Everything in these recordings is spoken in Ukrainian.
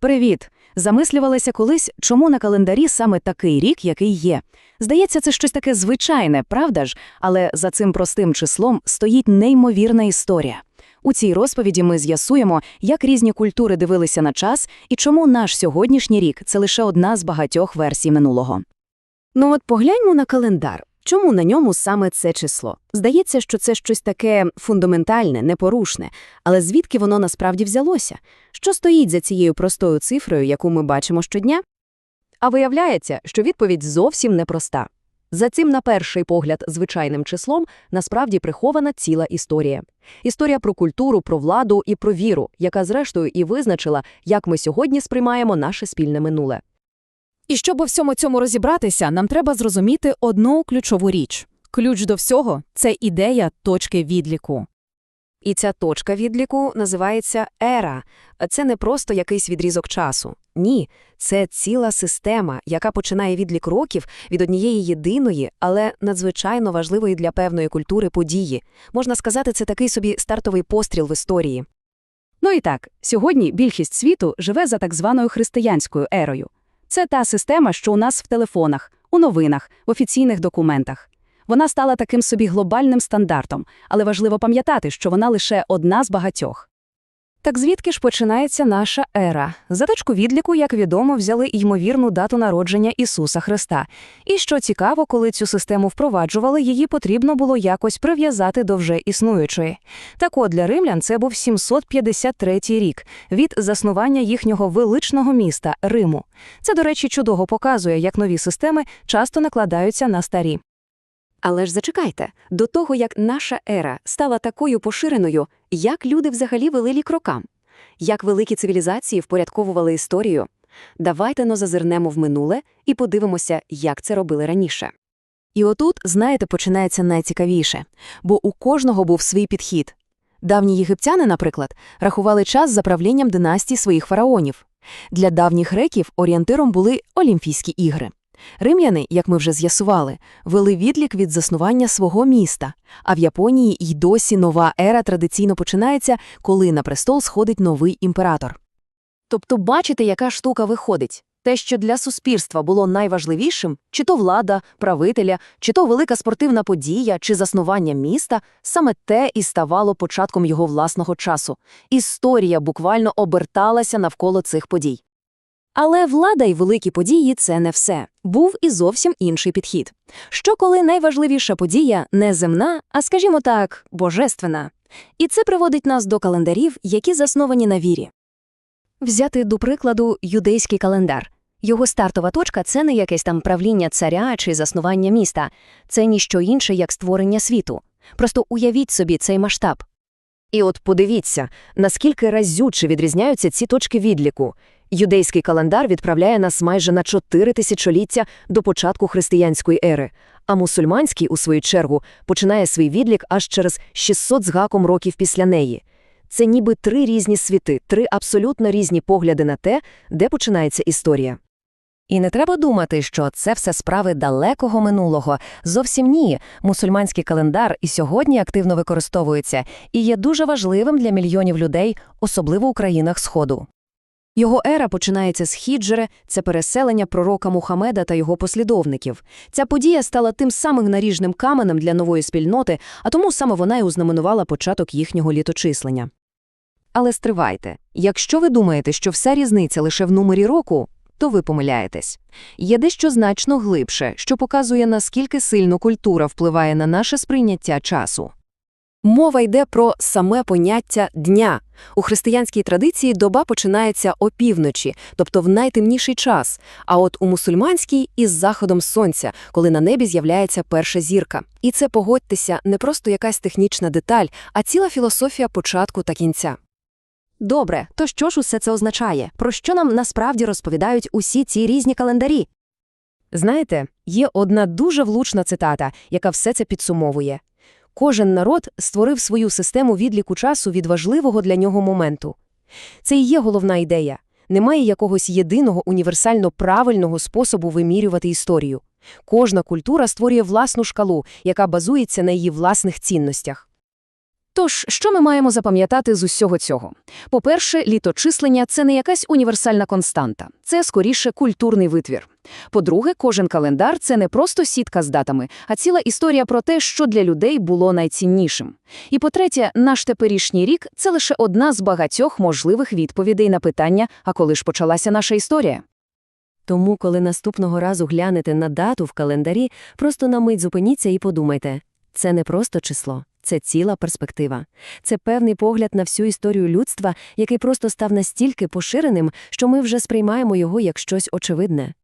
Привіт! Замислювалася колись, чому на календарі саме такий рік, який є. Здається, це щось таке звичайне, правда ж? Але за цим простим числом стоїть неймовірна історія. У цій розповіді ми з'ясуємо, як різні культури дивилися на час і чому наш сьогоднішній рік це лише одна з багатьох версій минулого. Ну от погляньмо на календар. Чому на ньому саме це число? Здається, що це щось таке фундаментальне, непорушне, але звідки воно насправді взялося? Що стоїть за цією простою цифрою, яку ми бачимо щодня? А виявляється, що відповідь зовсім непроста. За цим, на перший погляд, звичайним числом насправді прихована ціла історія. Історія про культуру, про владу і про віру, яка зрештою і визначила, як ми сьогодні сприймаємо наше спільне минуле. І щоб у всьому цьому розібратися, нам треба зрозуміти одну ключову річ. Ключ до всього це ідея точки відліку. І ця точка відліку називається ера. Це не просто якийсь відрізок часу. Ні, це ціла система, яка починає відлік років від однієї єдиної, але надзвичайно важливої для певної культури події. Можна сказати, це такий собі стартовий постріл в історії. Ну і так, сьогодні більшість світу живе за так званою християнською ерою. Це та система, що у нас в телефонах, у новинах, в офіційних документах. Вона стала таким собі глобальним стандартом, але важливо пам'ятати, що вона лише одна з багатьох. Так звідки ж починається наша ера? За точку відліку, як відомо, взяли ймовірну дату народження Ісуса Христа. І що цікаво, коли цю систему впроваджували, її потрібно було якось прив'язати до вже існуючої. Так от для римлян це був 753 рік від заснування їхнього величного міста Риму. Це, до речі, чудово показує, як нові системи часто накладаються на старі. Але ж зачекайте, до того, як наша ера стала такою поширеною, як люди взагалі вели лік рокам? Як великі цивілізації впорядковували історію? Давайте но зазирнемо в минуле і подивимося, як це робили раніше. І отут, знаєте, починається найцікавіше, бо у кожного був свій підхід. Давні єгиптяни, наприклад, рахували час за правлінням династій своїх фараонів. Для давніх греків орієнтиром були Олімпійські ігри. Римляни, як ми вже з'ясували, вели відлік від заснування свого міста, а в Японії й досі нова ера традиційно починається, коли на престол сходить новий імператор. Тобто бачите, яка штука виходить? Те, що для суспільства було найважливішим, чи то влада, правителя, чи то велика спортивна подія, чи заснування міста, саме те і ставало початком його власного часу. Історія буквально оберталася навколо цих подій. Але влада й великі події це не все. Був і зовсім інший підхід. Що коли найважливіша подія не земна, а, скажімо так, божественна. І це приводить нас до календарів, які засновані на вірі. Взяти до прикладу юдейський календар. Його стартова точка це не якесь там правління царя чи заснування міста, це ніщо інше, як створення світу. Просто уявіть собі цей масштаб. І от подивіться, наскільки разюче відрізняються ці точки відліку. Юдейський календар відправляє нас майже на чотири тисячоліття до початку християнської ери, а мусульманський, у свою чергу, починає свій відлік аж через 600 з гаком років після неї. Це ніби три різні світи, три абсолютно різні погляди на те, де починається історія. І не треба думати, що це все справи далекого минулого. Зовсім ні. Мусульманський календар і сьогодні активно використовується і є дуже важливим для мільйонів людей, особливо у країнах Сходу. Його ера починається з хіджери, це переселення пророка Мухаммеда та його послідовників. Ця подія стала тим самим наріжним каменем для нової спільноти, а тому саме вона й узнаменувала початок їхнього літочислення. Але стривайте, якщо ви думаєте, що вся різниця лише в номері року, то ви помиляєтесь. Є дещо значно глибше, що показує, наскільки сильно культура впливає на наше сприйняття часу. Мова йде про саме поняття дня. У християнській традиції доба починається опівночі, тобто в найтемніший час, а от у мусульманській – із заходом сонця, коли на небі з'являється перша зірка. І це, погодьтеся, не просто якась технічна деталь, а ціла філософія початку та кінця. Добре, то що ж усе це означає? Про що нам насправді розповідають усі ці різні календарі? Знаєте, є одна дуже влучна цитата, яка все це підсумовує. Кожен народ створив свою систему відліку часу від важливого для нього моменту. Це і є головна ідея. Немає якогось єдиного універсально правильного способу вимірювати історію. Кожна культура створює власну шкалу, яка базується на її власних цінностях. Тож, що ми маємо запам'ятати з усього цього? По-перше, літочислення – це не якась універсальна константа. Це, скоріше, культурний витвір. По-друге, кожен календар – це не просто сітка з датами, а ціла історія про те, що для людей було найціннішим. І по-третє, наш теперішній рік – це лише одна з багатьох можливих відповідей на питання, а коли ж почалася наша історія? Тому, коли наступного разу глянете на дату в календарі, просто на мить зупиніться і подумайте – це не просто число, це ціла перспектива. Це певний погляд на всю історію людства, який просто став настільки поширеним, що ми вже сприймаємо його як щось очевидне.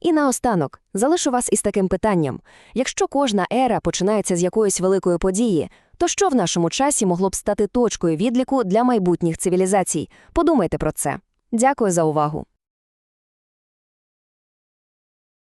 І наостанок, залишу вас із таким питанням. Якщо кожна ера починається з якоїсь великої події, то що в нашому часі могло б стати точкою відліку для майбутніх цивілізацій? Подумайте про це. Дякую за увагу.